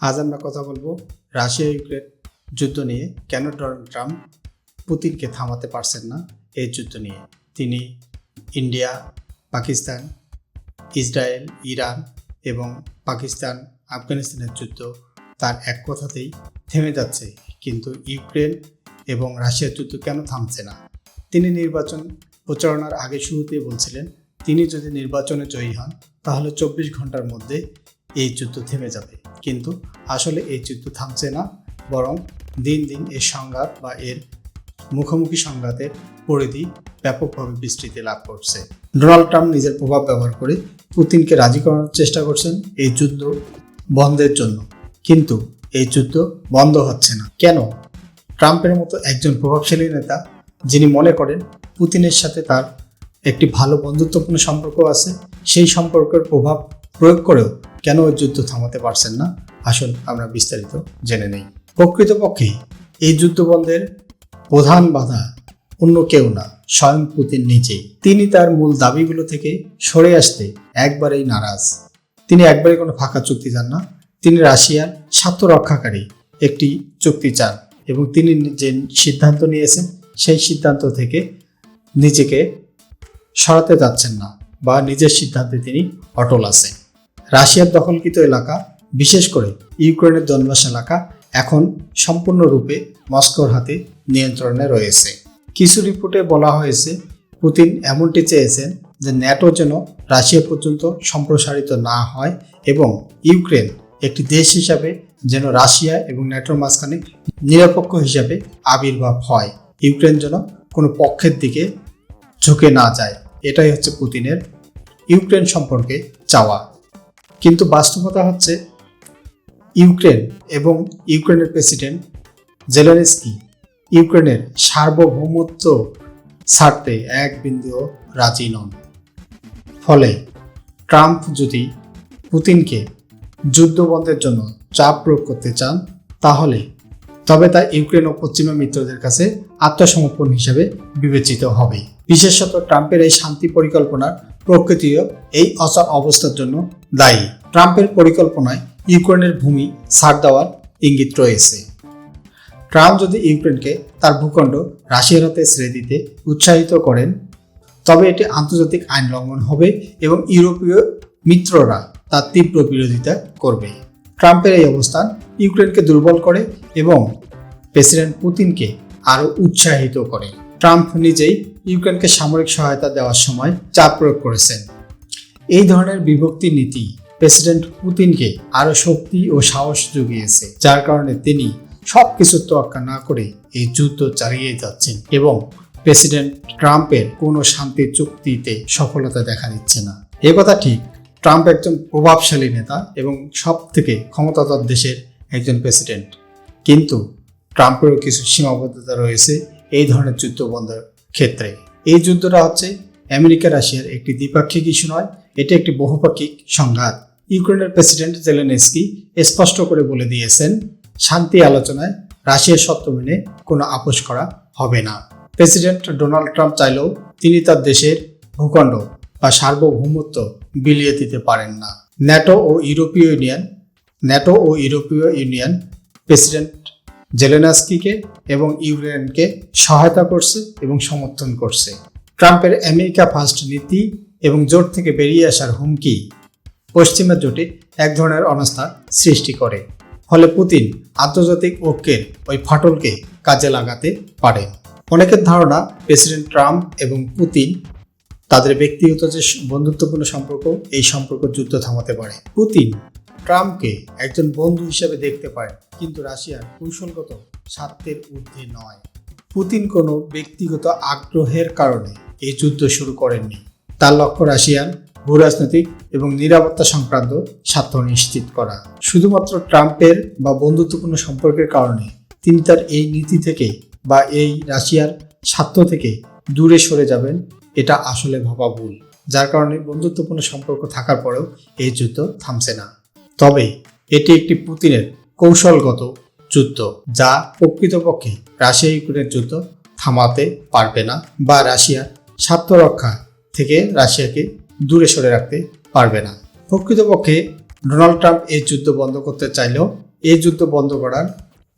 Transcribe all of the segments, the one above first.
আজ আমরা কথা বলব রাশিয়া ইউক্রেন যুদ্ধ নিয়ে। কেন ডোনাল্ড ট্রাম্প পুতিনকে থামাতে পারছেন না এই যুদ্ধ নিয়ে? তিনি ইন্ডিয়া, পাকিস্তান, ইসরায়েল, ইরান এবং পাকিস্তান, আফগানিস্তানের যুদ্ধ তার এক কথাতেই থেমে যাচ্ছে। কিন্তু ইউক্রেন এবং রাশিয়ার যুদ্ধ কেন থামছে না? তিনি নির্বাচন প্রচারণার আগে শুরুতেই বলছিলেন, তিনি যদি নির্বাচনে জয়ী হন, তাহলে চব্বিশ ঘণ্টার মধ্যে এই যুদ্ধ থেমে যাবে। কিন্তু আসলে এই যুদ্ধ থামছে না, বরং দিন দিন এর সংঘাত বা এর মুখোমুখি সংঘাতের পরিধি ব্যাপকভাবে বিস্তৃতি লাভ করছে। ডোনাল্ড ট্রাম্প নিজের প্রভাব ব্যবহার করে পুতিনকে রাজি করানোর চেষ্টা করছেন এই যুদ্ধ বন্ধের জন্য। কিন্তু এই যুদ্ধ বন্ধ হচ্ছে না। কেন? ট্রাম্পের মতো একজন প্রভাবশালী নেতা, যিনি মনে করেন পুতিনের সাথে তার একটি ভালো বন্ধুত্বপূর্ণ সম্পর্ক আছে, সেই সম্পর্কের প্রভাব প্রয়োগ করেও কেন ওই যুদ্ধ থামাতে পারছেন না? আসুন আমরা বিস্তারিত জেনে নেই। প্রকৃতপক্ষে এই যুদ্ধ বন্ধের প্রধান বাধা অন্য কেউ না, স্বয়ং পুতিন নিজেই। তিনি তার মূল দাবিগুলো থেকে সরে আসতে একবারেই নারাজ। তিনি একবারে কোনো ফাঁকা চুক্তি চান না। তিনি রাশিয়ার স্বার্থ রক্ষাকারী একটি চুক্তি চান এবং তিনি যে সিদ্ধান্ত নিয়েছেন, সেই সিদ্ধান্ত থেকে নিজেকে সরাতে যাচ্ছেন না বা নিজের সিদ্ধান্তে তিনি অটল আছেন। রাশিয়ার দখলকৃত এলাকা, বিশেষ করে ইউক্রেনের দনবাস এলাকা, এখন সম্পূর্ণরূপে মস্কোর হাতে নিয়ন্ত্রণে রয়েছে। কিছু রিপোর্টে বলা হয়েছে, পুতিন এমনটি চেয়েছেন যে ন্যাটো যেন রাশিয়া পর্যন্ত সম্প্রসারিত না হয় এবং ইউক্রেন একটি দেশ হিসাবে যেন রাশিয়া এবং ন্যাটোর মাঝখানে নিরপেক্ষ হিসাবে আবির্ভাব হয়। ইউক্রেন যেন কোনো পক্ষের দিকে ঝুঁকে না যায়। এটাই হচ্ছে পুতিনের ইউক্রেন সম্পর্কে চাওয়া। কিন্তু বাস্তবতা হচ্ছে ইউক্রেন এবং ইউক্রেনের প্রেসিডেন্ট জেলেনস্কি ইউক্রেনের সার্বভৌমত্ব ছাড়তে এক বিন্দুও রাজি নন। ফলে ট্রাম্প যদি পুতিনকে যুদ্ধ বন্ধের জন্য চাপ প্রয়োগ করতে চান, তাহলে তবে তা ইউক্রেন ও পশ্চিমা মিত্রদের কাছে আত্মসমর্পণ হিসেবে বিবেচিত হবে। বিশেষত ট্রাম্পের এই শান্তি পরিকল্পনার প্রকৃতিও এই অচল অবস্থার জন্য দায়ী। ট্রাম্পের পরিকল্পনায় ইউক্রেনের ভূমি ছাড় দেওয়ার ইঙ্গিত রয়েছে। ট্রাম্প যদি ইউক্রেনকে তার ভূখণ্ড রাশিয়ার হাতে ছেড়ে দিতে উৎসাহিত করেন, তবে এটি আন্তর্জাতিক আইন লঙ্ঘন হবে এবং ইউরোপীয় মিত্ররা তার তীব্র বিরোধিতা করবে। ট্রাম্পের এই অবস্থান ইউক্রেনকে দুর্বল করে এবং প্রেসিডেন্ট পুতিনকে আরও উৎসাহিত করে। ট্রাম্প নিজেই ইউক্রেনকে সামরিক সহায়তা দেওয়ার সময় চাপ প্রয়োগ করেছেন। এই ধরনের বিভক্তি নীতি প্রেসিডেন্ট পুতিনকে আরও শক্তি ও সাহস জুগিয়েছে, যার কারণে তিনি সব কিছুর তোয়াক্কা না করে এই যুদ্ধ চালিয়ে যাচ্ছেন এবং প্রেসিডেন্ট ট্রাম্পের কোনো শান্তি চুক্তিতে সফলতা দেখা দিচ্ছে না। এ কথা ঠিক, ট্রাম্প একজন প্রভাবশালী নেতা এবং সব থেকে ক্ষমতাধর দেশের একজন প্রেসিডেন্ট। কিন্তু ট্রাম্পেরও কিছু সীমাবদ্ধতা রয়েছে এই ধরনের যুদ্ধ বন্ধের ক্ষেত্রে। এই যুদ্ধটা হচ্ছে আমেরিকা, রাশিয়ার একটি দ্বিপাক্ষিক ইস্যু নয়, এটি একটি বহুপাক্ষিক সংঘাত। ইউক্রেনের প্রেসিডেন্ট জেলেনস্কি স্পষ্ট করে বলে দিয়েছেন, শান্তি আলোচনায় রাশিয়ার সত্য মেনে কোনো আপোষ করা হবে না। প্রেসিডেন্ট ডোনাল্ড ট্রাম্প চাইলেও তিনি তার দেশের ভূখণ্ড বা সার্বভৌমত্ব বিলিয়ে দিতে পারেন না। ন্যাটো ও ইউরোপীয় ইউনিয়ন, ন্যাটো ও ইউরোপীয় ইউনিয়ন প্রেসিডেন্ট জেলেনাস্কিকে এবং ইউক্রেনকে সহায়তা করছে এবং সমর্থন করছে। ট্রাম্পের আমেরিকা ফার্স্ট নীতি এবং জোট থেকে বেরিয়ে আসার হুমকি পশ্চিমা জোটে এক ধরনের অনাস্থা সৃষ্টি করে। ফলে পুতিন আন্তর্জাতিক ঐক্যের ওই ফাটলকে কাজে লাগাতে পারে। অনেকের ধারণা প্রেসিডেন্ট ট্রাম্প এবং পুতিন তাদের ব্যক্তিগত যে বন্ধুত্বপূর্ণ সম্পর্ক, এই সম্পর্ক যুদ্ধ থামাতে পারে। পুতিন ট্রাম্পকে একজন বন্ধু হিসেবে দেখতে পারেন। কিন্তু রাশিয়ার কৌশলগত স্বার্থের ঊর্ধ্বে নয়। পুতিন কোনো ব্যক্তিগত আগ্রহের কারণে এই যুদ্ধ শুরু করেননি। তার লক্ষ্য রাশিয়ার ভূরাজনৈতিক এবং নিরাপত্তা সংক্রান্ত স্বার্থ নিশ্চিত করা। শুধুমাত্র ট্রাম্পের বা বন্ধুত্বপূর্ণ সম্পর্কের কারণে তিনি তার এই নীতি থেকে বা এই রাশিয়ার স্বার্থ থেকে দূরে সরে যাবেন, এটা আসলে ভাবা ভুল। যার কারণে বন্ধুত্বপূর্ণ সম্পর্ক থাকার পরেও এই যুদ্ধ থামছে না। তবে এটি একটি পুতিনের কৌশলগত যুদ্ধ যা প্রকৃতপক্ষে রাশিয়া ইউক্রেনের যুদ্ধ থামাতে পারবে না বা রাশিয়ার স্বার্থ রক্ষা থেকে রাশিয়াকে দূরে সরে রাখতে পারবে না। প্রকৃতপক্ষে ডোনাল্ড ট্রাম্প এই যুদ্ধ বন্ধ করতে চাইলেও এই যুদ্ধ বন্ধ করার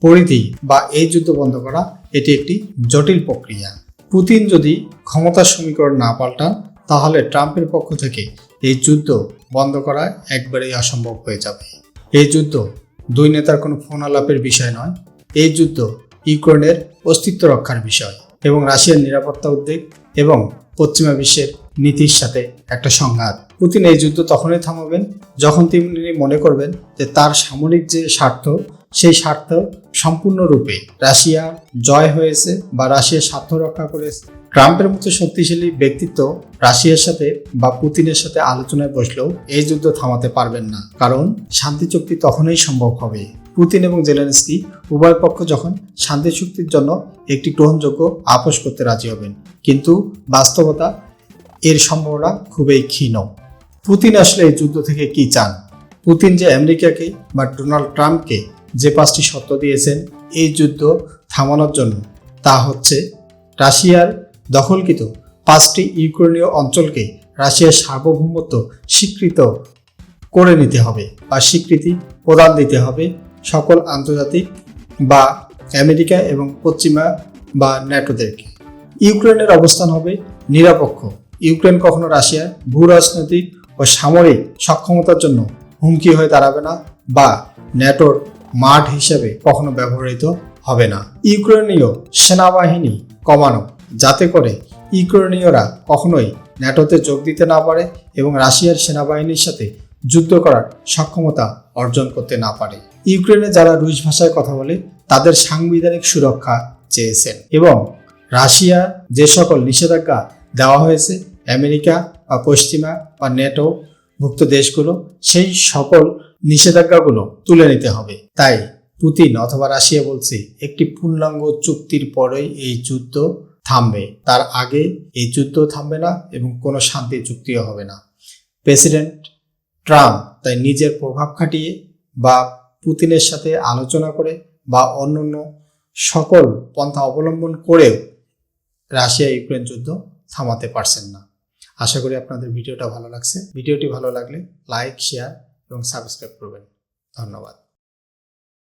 পরিধি বা এই যুদ্ধ বন্ধ করা এটি একটি জটিল প্রক্রিয়া। পুতিন যদি ক্ষমতার সমীকরণ না পাল্টান, তাহলে ট্রাম্পের পক্ষ থেকে এই যুদ্ধ বন্ধ করা একবারেই অসম্ভব হয়ে যাবে। এই যুদ্ধ দুই নেতার কোনো ফোন আলাপের বিষয় নয়। এই যুদ্ধ ইউক্রেনের অস্তিত্ব রক্ষার বিষয় এবং রাশিয়ার নিরাপত্তা উদ্বেগ এবং পশ্চিমা বিশ্বের নীতির সাথে একটা সংঘাত। পুতিন এই যুদ্ধ তখনই থামাবেন যখন তিনি মনে করবেন যে তার সামরিক যে স্বার্থ, সেই স্বার্থ সম্পূর্ণরূপে রাশিয়া জয় হয়েছে বা রাশিয়ার স্বার্থ রক্ষা করেছে। ট্রাম্পের মতো শক্তিশালী ব্যক্তিত্ব রাশিয়ার সাথে বা পুতিনের সাথে আলোচনায় বসলেও এই যুদ্ধ থামাতে পারবেন না। কারণ শান্তি চুক্তি তখনই সম্ভব হবে। পুতিন এবং জেলেনস্কি উভয় পক্ষ যখন শান্তি চুক্তির জন্য একটি গ্রহণযোগ্য আপোষ করতে রাজি হবেন। কিন্তু বাস্তবতা এর সম্ভাবনা খুবই ক্ষীণ। পুতিন আসলে এই যুদ্ধ থেকে কি চান? পুতিন যে আমেরিকাকে বা ডোনাল্ড ট্রাম্পকে যে পাঁচটি শর্ত দিয়েছেন এই যুদ্ধ থামানোর জন্য তা হচ্ছে রাশিয়ার দখলকৃত পাঁচটি ইউক্রেনীয় অঞ্চলকে রাশিয়ার সার্বভৌমত্ব স্বীকৃত করে নিতে হবে বা স্বীকৃতি প্রদান দিতে হবে সকল আন্তর্জাতিক বা আমেরিকা এবং পশ্চিমা বা ন্যাটোদেরকে ইউক্রেনের অবস্থান হবে নিরপেক্ষ। ইউক্রেন কখনো রাশিয়ার ভূ রাজনৈতিক ও সামরিক সক্ষমতার জন্য হুমকি হয়ে দাঁড়াবে না বা ন্যাটোর মাঠ হিসেবে কখনো ব্যবহৃত হবে না। ইউক্রেনীয় সেনাবাহিনী কমানো যাতে করে ইউক্রেনীয়রা কখনোই ন্যাটোতে যোগ দিতে না পারে এবং রাশিয়ার সেনাবাহিনীর সাথে যুদ্ধ করার সক্ষমতা অর্জন করতে না পারে। ইউক্রেনে যারা রুশ ভাষায় কথা বলে, তাদের সাংবিধানিক সুরক্ষা চেয়েছেন এবং রাশিয়া যে সকল নিষেধাজ্ঞা দেওয়া হয়েছে, আমেরিকা বা পশ্চিমা বা নেটো ভুক্ত দেশগুলো, সেই সকল নিষেধাজ্ঞাগুলো তুলে নিতে হবে। তাই পুতিন অথবা রাশিয়া বলছে, একটি পূর্ণাঙ্গ চুক্তির পরেই এই যুদ্ধ থামবে। তার আগে এই যুদ্ধ থামবে না এবং কোনো শান্তি চুক্তিও হবে না। প্রেসিডেন্ট ট্রাম্প তাই নিজের প্রভাব খাটিয়ে বা পুতিনের সাথে আলোচনা করে বা অন্যান্য সকল পন্থা অবলম্বন করেও রাশিয়া ইউক্রেন যুদ্ধ থামাতে পারছেন না। আশা করি আপনাদের ভিডিওটা ভালো লাগছে। ভিডিওটি ভালো লাগলে লাইক, শেয়ার এবং সাবস্ক্রাইব করবেন। ধন্যবাদ।